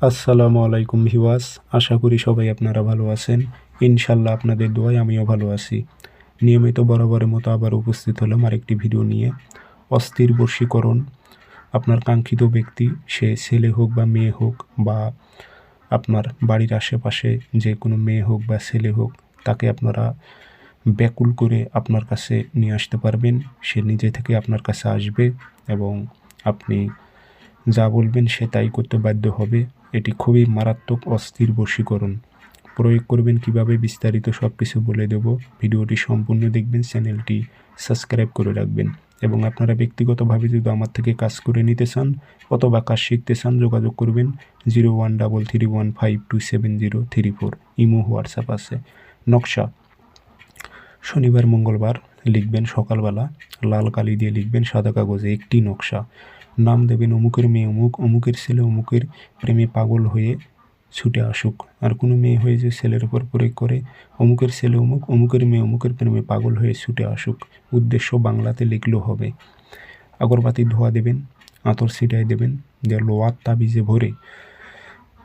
আসসালামু আলাইকুম ভিওয়াস আশা করি সবাই আপনারা ভালো আছেন। ইনশাল্লাহ আপনাদের দোয়ায় আমিও ভালো আছি। নিয়মিত বরাবরের মতো আবার উপস্থিত হলাম আরেকটি ভিডিও নিয়ে। অস্থির বশীকরণ আপনার কাঙ্ক্ষিত ব্যক্তি, সে ছেলে হোক বা মেয়ে হোক বা আপনার বাড়ির আশেপাশে যে কোনো মেয়ে হোক বা ছেলে হোক, তাকে আপনারা ব্যাকুল করে আপনার কাছে নিয়ে আসতে পারবেন। সে নিজে থেকে আপনার কাছে আসবে এবং আপনি যা বলবেন সে তাই করতে বাধ্য হবে। এটি খুবই মারাত্মক অস্থির বশীকরণ। প্রয়োগ করবেন কীভাবে বিস্তারিত সব কিছু বলে দেব। ভিডিওটি সম্পূর্ণ দেখবেন, চ্যানেলটি সাবস্ক্রাইব করে রাখবেন। এবং আপনারা ব্যক্তিগতভাবে যদি আমার থেকে কাজ করে নিতে চান অথবা কাজ শিখতে চান, যোগাযোগ করবেন zero one double three one five two seven zero three four. Imo, WhatsApp আছে। নকশা। শনিবার, মঙ্গলবার লিখবেন সকালবেলা। লাল কালি দিয়ে লিখবেন সাদা কাগজে একটি নকশা। নাম দেবেন অমুকের মেয়ে, অমুক, অমুকের ছেলে, অমুকের প্রেমে পাগল হয়ে ছুটে আসুক। আর কোনো মেয়ে হয়ে যে ছেলের উপর প্রয়োগ করে, অমুকের ছেলে অমুক, অমুকের মেয়ে অমুকের প্রেমে পাগল হয়ে ছুটে আসুক। উদ্দেশ্য বাংলাতে লিখলেও হবে। আগরবাতি ধোয়া দেবেন, আতর ছিটাই দেবেন দিয়ে লোয়ার তাবিজে ভরে।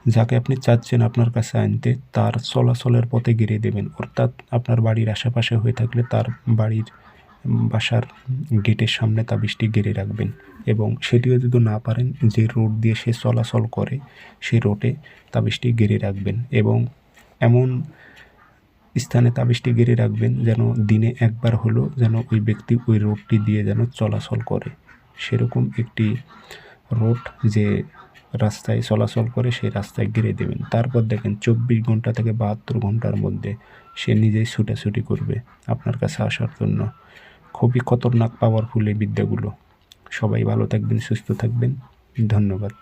যাকে আপনি চাচ্ছেন আপনার কাছে আনতে, তার চলাচলের পথে গিরে দেবেন। অর্থাৎ আপনার বাড়ির আশেপাশে হয়ে থাকলে তার বাড়ির বাসার গেটের সামনে তাবিজটি গেড়ে রাখবেন এবং সেটিও যদি না পারেন, যে রোড দিয়ে সে চলাচল করে, সে রোডে তাবিজটি গেড়ে রাখবেন এবং এমন স্থানে তাবিজটি গেড়ে রাখবেন যেন দিনে একবার হলো যেন ওই ব্যক্তি ওই রোডটি দিয়ে যেন চলাচল করে। সেরকম একটি রোড যে রাস্তায় চলাচল করে, সেই রাস্তায় ঘিরে দেবেন। তারপর দেখেন চব্বিশ ঘণ্টা থেকে বাহাত্তর ঘণ্টার মধ্যে সে নিজেই ছুটাছুটি করবে আপনার কাছে আসার জন্য। খুবই খতরনাক পাওয়ারফুল এই বিদ্যাগুলো। সবাই ভালো থাকবেন সুস্থ থাকবেন। ধন্যবাদ।